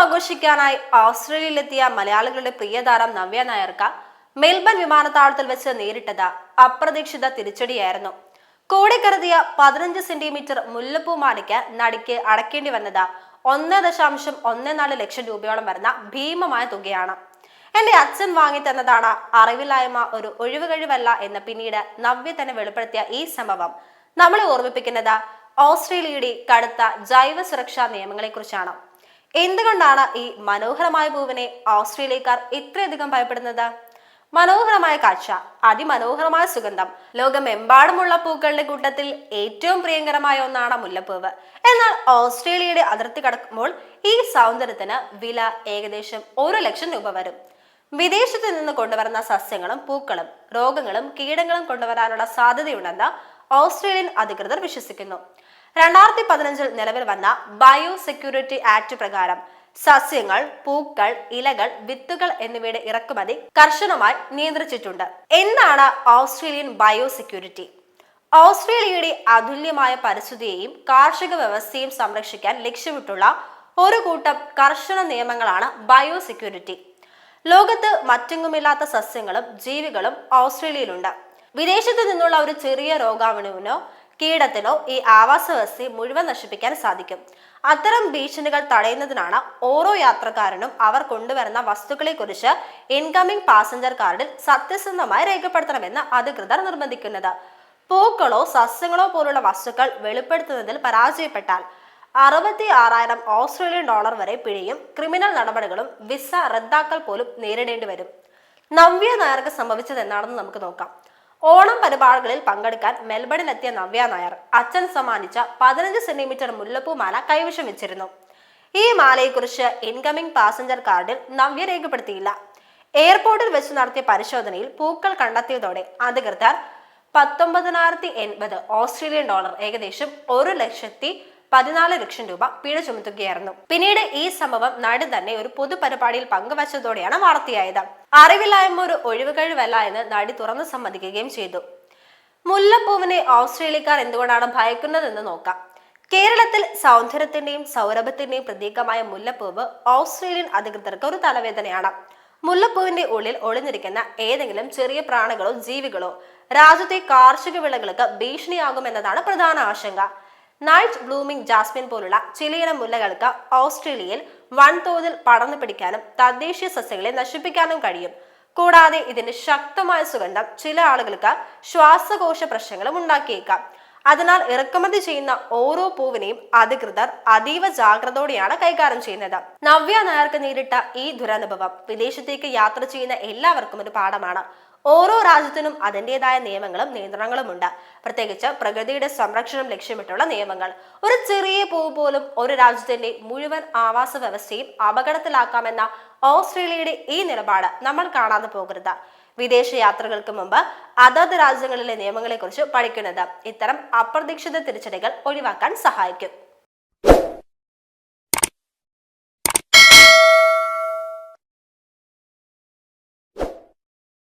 ആഘോഷിക്കാനായി ഓസ്ട്രേലിയയിലെത്തിയ മലയാളികളുടെ പ്രിയതാരം നവ്യ നായർക്ക് മെൽബൺ വിമാനത്താവളത്തിൽ വെച്ച് നേരിട്ടത് അപ്രതീക്ഷിത തിരിച്ചടിയായിരുന്നു. കോടിക്കരുതിയ പതിനഞ്ച് സെന്റിമീറ്റർ മുല്ലപ്പൂ മാലയ്ക്ക് നടിക്ക് അടക്കേണ്ടി വന്നത് ഒന്ന് ദശാംശം ഒന്ന് നാല് ലക്ഷം രൂപയോളം വരുന്ന ഭീമമായ തുകയാണ്. എന്റെ അച്ഛൻ വാങ്ങി തന്നതാണ്. അറിവില്ലായ്മ ഒരു ഒഴിവുകഴിവല്ല എന്ന് പിന്നീട് നവ്യ തന്നെ വെളിപ്പെടുത്തിയ ഈ സംഭവം നമ്മളെ ഓർമ്മിപ്പിക്കുന്നത് ഓസ്ട്രേലിയയുടെ കടുത്ത ജൈവ സുരക്ഷാ നിയമങ്ങളെക്കുറിച്ചാണ്. എന്തുകൊണ്ടാണ് ഈ മനോഹരമായ പൂവിനെ ഓസ്ട്രേലിയക്കാർ ഇത്രയധികം ഭയപ്പെടുന്നത്? മനോഹരമായ കാഴ്ച അതിമനോഹരമായ സുഗന്ധം ലോകമെമ്പാടുമുള്ള പൂക്കളുടെ കൂട്ടത്തിൽ ഏറ്റവും പ്രിയങ്കരമായ ഒന്നാണ് മുല്ലപ്പൂവ്. എന്നാൽ ഓസ്ട്രേലിയയുടെ അതിർത്തി കടക്കുമ്പോൾ ഈ സൗന്ദര്യത്തിന് വില ഏകദേശം ഒരു ലക്ഷം രൂപ വരും. വിദേശത്ത് നിന്ന് കൊണ്ടുവരുന്ന സസ്യങ്ങളും പൂക്കളും രോഗങ്ങളും കീടങ്ങളും കൊണ്ടുവരാനുള്ള സാധ്യതയുണ്ടെന്ന് ഓസ്ട്രേലിയൻ അധികൃതർ വിശ്വസിക്കുന്നു. രണ്ടായിരത്തി പതിനഞ്ചിൽ നിലവിൽ വന്ന ബയോ സെക്യൂരിറ്റി ആക്ട് പ്രകാരം സസ്യങ്ങൾ പൂക്കൾ ഇലകൾ വിത്തുകൾ എന്നിവയുടെ ഇറക്കുമതി കർശനമായി നിയന്ത്രിച്ചിട്ടുണ്ട്. എന്താണ് ഓസ്ട്രേലിയൻ ബയോ സെക്യൂരിറ്റി ഓസ്ട്രേലിയയുടെ അതുല്യമായ പരിസ്ഥിതിയെയും കാർഷിക വ്യവസ്ഥയും സംരക്ഷിക്കാൻ ലക്ഷ്യമിട്ടുള്ള ഒരു കൂട്ടം കർശന നിയമങ്ങളാണ് ബയോ സെക്യൂരിറ്റി ലോകത്ത് മറ്റെങ്ങുമില്ലാത്ത സസ്യങ്ങളും ജീവികളും ഓസ്ട്രേലിയയിലുണ്ട്. വിദേശത്തു നിന്നുള്ള ഒരു ചെറിയ രോഗാണുവിനോ കീടത്തിനോ ഈ ആവാസ വ്യവസ്ഥയെ മുഴുവൻ നശിപ്പിക്കാൻ സാധിക്കും. അത്തരം ഭീഷണികൾ തടയുന്നതിനാണ് ഓരോ യാത്രക്കാരനും അവർ കൊണ്ടുവരുന്ന വസ്തുക്കളെക്കുറിച്ച് ഇൻകമിംഗ് പാസഞ്ചർ കാർഡിൽ സത്യസന്ധമായി രേഖപ്പെടുത്തണമെന്ന് അധികൃതർ നിർബന്ധിക്കുന്നത്. പൂക്കളോ സസ്യങ്ങളോ പോലുള്ള വസ്തുക്കൾ വെളിപ്പെടുത്തുന്നതിൽ പരാജയപ്പെട്ടാൽ അറുപത്തി ആറായിരം ഓസ്ട്രേലിയൻ ഡോളർ വരെ പിഴയും ക്രിമിനൽ നടപടികളും വിസ റദ്ദാക്കൽ പോലും നേരിടേണ്ടി വരും. നവ്യ നായർക്ക് സംഭവിച്ചത് എന്താണെന്ന് നമുക്ക് നോക്കാം. ഓണം പരിപാടികളിൽ പങ്കെടുക്കാൻ മെൽബണിലെത്തിയ നവ്യ നായർ അച്ഛൻ സമ്മാനിച്ച പതിനഞ്ച് സെന്റിമീറ്റർ മുല്ലപ്പൂ മാല കൈവശം വെച്ചിരുന്നു. ഈ മാലയെക്കുറിച്ച് ഇൻകമിംഗ് പാസഞ്ചർ കാർഡിൽ നവ്യ രേഖപ്പെടുത്തിയില്ല. എയർപോർട്ടിൽ വെച്ച് നടത്തിയ പരിശോധനയിൽ പൂക്കൾ കണ്ടെത്തിയതോടെ അധികൃതർ പത്തൊമ്പതിനായിരത്തി എൺപത് ഓസ്ട്രേലിയൻ ഡോളർ ഏകദേശം ഒരു ലക്ഷത്തി പതിനാല് ലക്ഷം രൂപ പിഴ ചുമത്തുകയായിരുന്നു. പിന്നീട് ഈ സംഭവം നടി തന്നെ ഒരു പൊതുപരിപാടിയിൽ പങ്കുവച്ചതോടെയാണ് വാർത്തയായത്. അറിവില്ലായ്മ ഒരു ഒഴിവുകഴിവല്ല എന്ന് നടി തുറന്നു സമ്മതിക്കുകയും ചെയ്തു. മുല്ലപ്പൂവിനെ ഓസ്ട്രേലിയക്കാർ എന്തുകൊണ്ടാണ് ഭയക്കുന്നതെന്ന് നോക്കാം. കേരളത്തിൽ സൗന്ദര്യത്തിന്റെയും സൗരഭത്തിന്റെയും പ്രതീകമായ മുല്ലപ്പൂവ് ഓസ്ട്രേലിയൻ അധികൃതർക്ക് ഒരു തലവേദനയാണ്. മുല്ലപ്പൂവിന്റെ ഉള്ളിൽ ഒളിഞ്ഞിരിക്കുന്ന ഏതെങ്കിലും ചെറിയ പ്രാണികളോ ജീവികളോ രാജ്യത്തെ കാർഷിക വിളകൾക്ക് ഭീഷണിയാകുമെന്നതാണ് പ്രധാന ആശങ്ക. നൈറ്റ് ബ്ലൂമിംഗ് ജാസ്മിൻ പോലുള്ള ചിലയിനം മുല്ലകൾക്ക് ഓസ്ട്രേലിയയിൽ വൻതോതിൽ പടർന്നു പിടിക്കാനും തദ്ദേശീയ സസ്യങ്ങളെ നശിപ്പിക്കാനും കഴിയും. കൂടാതെ ഇതിന്റെ ശക്തമായ സുഗന്ധം ചില ആളുകൾക്ക് ശ്വാസകോശ പ്രശ്നങ്ങളും ഉണ്ടാക്കിയേക്കാം. അതിനാൽ ഇറക്കുമതി ചെയ്യുന്ന ഓരോ പൂവിനെയും അധികൃതർ അതീവ ജാഗ്രതയോടെയാണ് കൈകാര്യം ചെയ്യുന്നത്. നവ്യ നായർക്ക് നേരിട്ട ഈ ദുരനുഭവം വിദേശത്തേക്ക് യാത്ര ചെയ്യുന്ന എല്ലാവർക്കും ഒരു പാഠമാണ്. ഓരോ രാജ്യത്തിനും അതിന്റെതായ നിയമങ്ങളും നിയന്ത്രണങ്ങളും ഉണ്ട് പ്രത്യേകിച്ച് പ്രകൃതിയുടെ സംരക്ഷണം ലക്ഷ്യമിട്ടുള്ള നിയമങ്ങൾ. ഒരു ചെറിയ പൂവ് പോലും ഒരു രാജ്യത്തിന്റെ മുഴുവൻ ആവാസ വ്യവസ്ഥയും അപകടത്തിലാക്കാമെന്ന ഓസ്ട്രേലിയയുടെ ഈ നിലപാട് നമ്മൾ കാണാതെ പോകരുത്. വിദേശ യാത്രകൾക്ക് മുമ്പ് അതത് രാജ്യങ്ങളിലെ നിയമങ്ങളെക്കുറിച്ച് പഠിക്കുന്നത് ഇത്തരം അപ്രതീക്ഷിത തിരിച്ചടികൾ ഒഴിവാക്കാൻ സഹായിക്കും.